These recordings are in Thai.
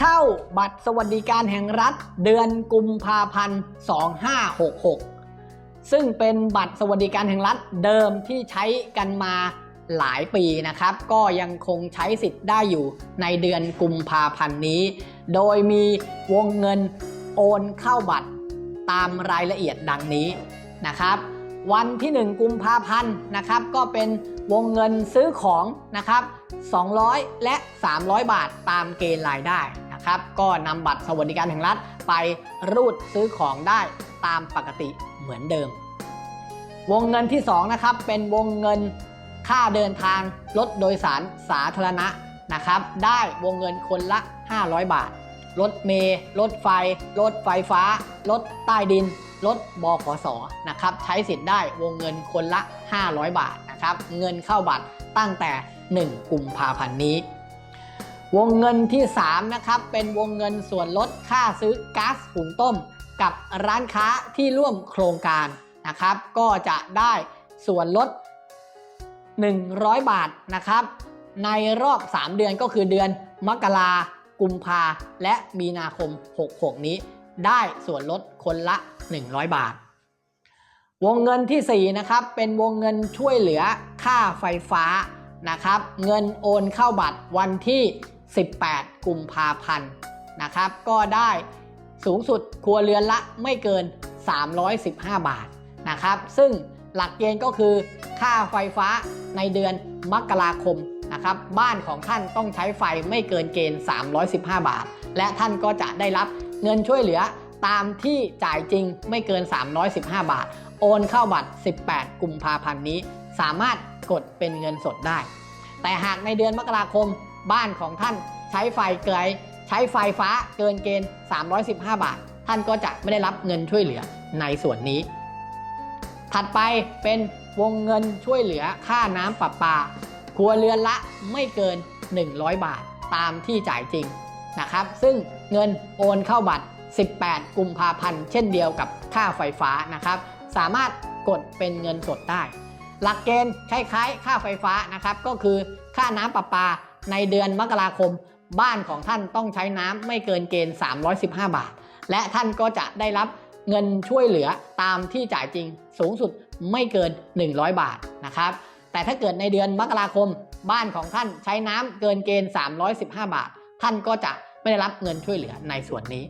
เข้าบัตรสวัสดิการแห่งรัฐเดือนกุมภาพันธ์ 2566 ซึ่งเป็นบัตรสวัสดิการแห่งรัฐเดิมที่ใช้กันมาหลายปีนะครับ ก็ยังคงใช้สิทธิ์ได้อยู่ในเดือนกุมภาพันธ์นี้ โดยมีวงเงินโอนเข้าบัตรตามรายละเอียดดังนี้นะครับ วันที่ 1 กุมภาพันธ์นะครับ ก็เป็นวงเงินซื้อของนะครับ 200 และ 300 บาทตามเกณฑ์รายได้ นะครับ ก็นำบัตรสวัสดิการแห่งรัฐไปรูดซื้อของได้ตามปกติเหมือนเดิม วงเงินที่ 2 นะครับ เป็นวงเงินค่าเดินทางรถโดยสารสาธารณะนะครับ ได้วงเงินคนละ 500 บาท รถเมล์รถไฟ รถไฟฟ้า รถใต้ดิน รถบขสนะครับ ใช้สิทธิ์ได้วงเงินคนละ 500 บาทนะครับ เงินเข้าบัตรตั้งแต่ 1 กุมภาพันธ์นี้ วงเงินที่ 3 นะครับ เป็นวงเงินส่วนลดค่าซื้อก๊าซหุงต้ม กับร้านค้าที่ร่วมโครงการนะครับ ก็จะได้ส่วนลด 100 บาทนะครับ ในรอบ 3 เดือนก็คือเดือนมกรากุมภาและมีนาคม 66 นี้ ได้ส่วนลดคนละ 100 บาท วงเงินที่ 4 นะครับ เป็นวงเงินช่วยเหลือค่าไฟฟ้านะครับ เงินโอนเข้าบัตรวันที่ 18 กุมภาพันธ์นะครับ ก็ได้สูงสุดครัวเรือนละไม่เกิน 315 บาทนะครับ ซึ่งหลักเกณฑ์ก็คือค่าไฟฟ้าในเดือนมกราคมนะครับบ้านของท่านต้องใช้ไฟไม่เกินเกณฑ์ 315 บาท และท่านก็จะได้รับเงินช่วยเหลือตามที่จ่ายจริงไม่เกิน 315 บาท โอนเข้าบัตร 18 กุมภาพันธ์นี้ สามารถกดเป็นเงินสดได้ แต่หากในเดือนมกราคม บ้านของท่านใช้ไฟเกินใช้ไฟฟ้าเกินเกณฑ์ 315 บาท ท่านก็จะไม่ได้รับเงินช่วยเหลือในส่วนนี้ ถัดไปเป็นวงเงินช่วยเหลือค่าน้ำประปา ครัวเรือนละไม่เกิน 100 บาทตามที่จ่ายจริงนะครับ ซึ่งเงินโอนเข้าบัตร 18 กุมภาพันธ์ เช่นเดียวกับค่าไฟฟ้านะครับ สามารถกดเป็นเงินสดได้ หลักเกณฑ์คล้ายๆ ค่าไฟฟ้านะครับ ก็คือค่าน้ำประปา ในเดือนมกราคม บ้านของท่านต้องใช้น้ำไม่เกินเกณฑ์ 315 บาท และท่านก็จะได้รับเงินช่วยเหลือตามที่จ่ายจริงสูงสุดไม่เกิน 100 บาทนะครับ แต่ถ้าเกิดในเดือนมกราคม บ้านของท่านใช้น้ำเกินเกณฑ์ 315 บาท ท่านก็จะไม่ได้รับเงินช่วยเหลือในส่วนนี้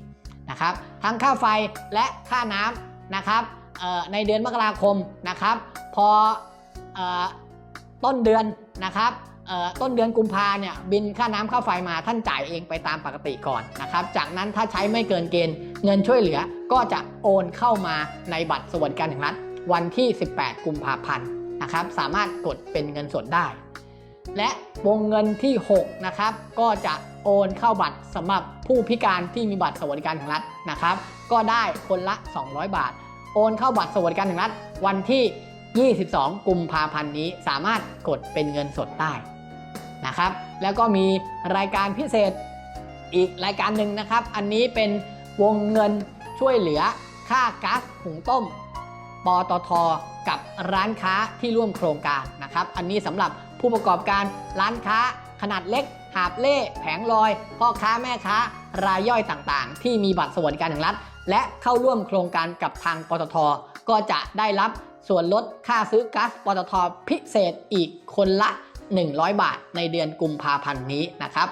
นะครับ ทั้งค่าไฟและค่าน้ำนะครับในเดือนมกราคมนะครับ พออต้นเดือนนะครับ ต้นเดือนกุมภาเนี่ยบินค่าน้ำค่าไฟมาท่านจ่ายเองไปตามปกติก่อนนะครับ จากนั้นถ้าใช้ไม่เกินเกณฑ์เงินช่วยเหลือก็จะโอนเข้ามาในบัตรสวัสดิการแห่งรัฐวันที่ 18 กุมภาพันธ์นะครับ สามารถกดเป็นเงินสดได้ และวงเงินที่ 6 นะครับ ก็จะโอนเข้าบัตรสำหรับผู้พิการที่มีบัตรสวัสดิการแห่งรัฐนะครับ ก็ได้คนละ 200 บาท โอนเข้าบัตรสวัสดิการแห่งรัฐวันที่ 22 กุมภาพันธ์นี้สามารถกดเป็นเงินสดได้ นะครับ แล้วก็มีรายการพิเศษอีกรายการหนึ่งนะครับ อันนี้เป็นวงเงินช่วยเหลือค่าก๊าซหุงต้ม ปตท กับร้านค้าที่ร่วมโครงการนะครับ อันนี้สำหรับผู้ประกอบการร้านค้าขนาดเล็ก หาบเล่แผงลอย พ่อค้าแม่ค้ารายย่อยต่างๆ ที่มีบัตรสวัสดิการแห่งรัฐ และเข้าร่วมโครงการกับทางปตท ก็จะได้รับส่วนลดค่าซื้อก๊าซปตท พิเศษอีกคนละ 100 บาทในเดือนกุมภาพันธ์นี้นะครับ